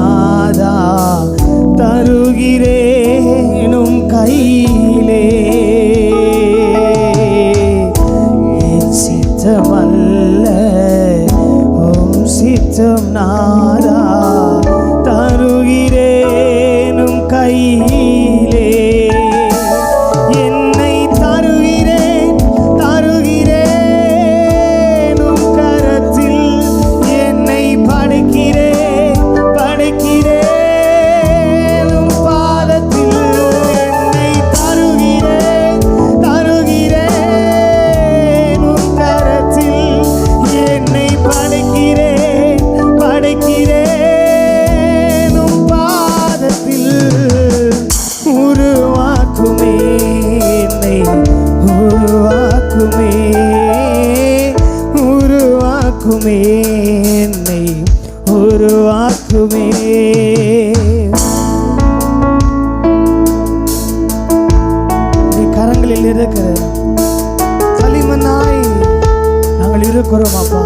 heart. ஒப்புக்கிறோம் அப்பா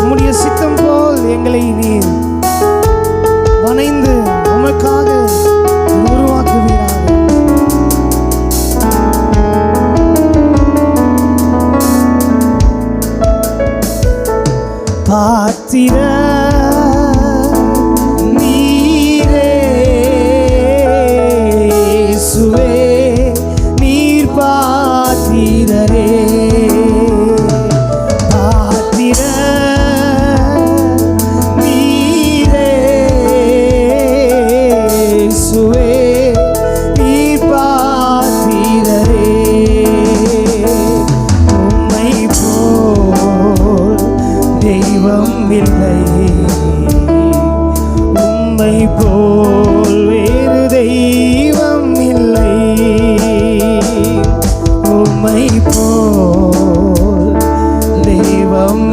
உம்முடைய சித்தம் போல் எங்களை நீர் தெய்வம் இல்லை. உம்மை போல் வேறு தெய்வம் இல்லை. உம்மை போல் தெய்வம்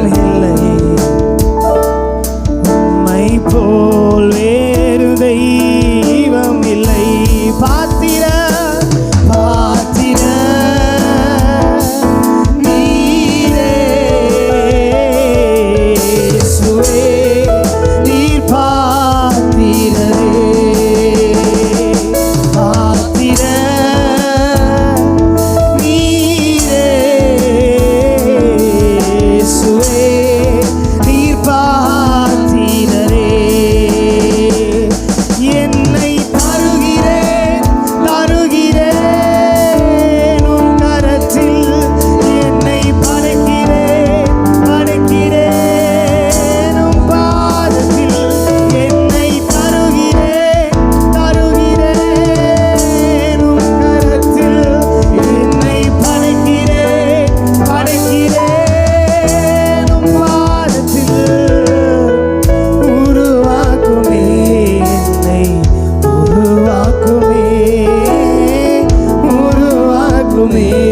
me.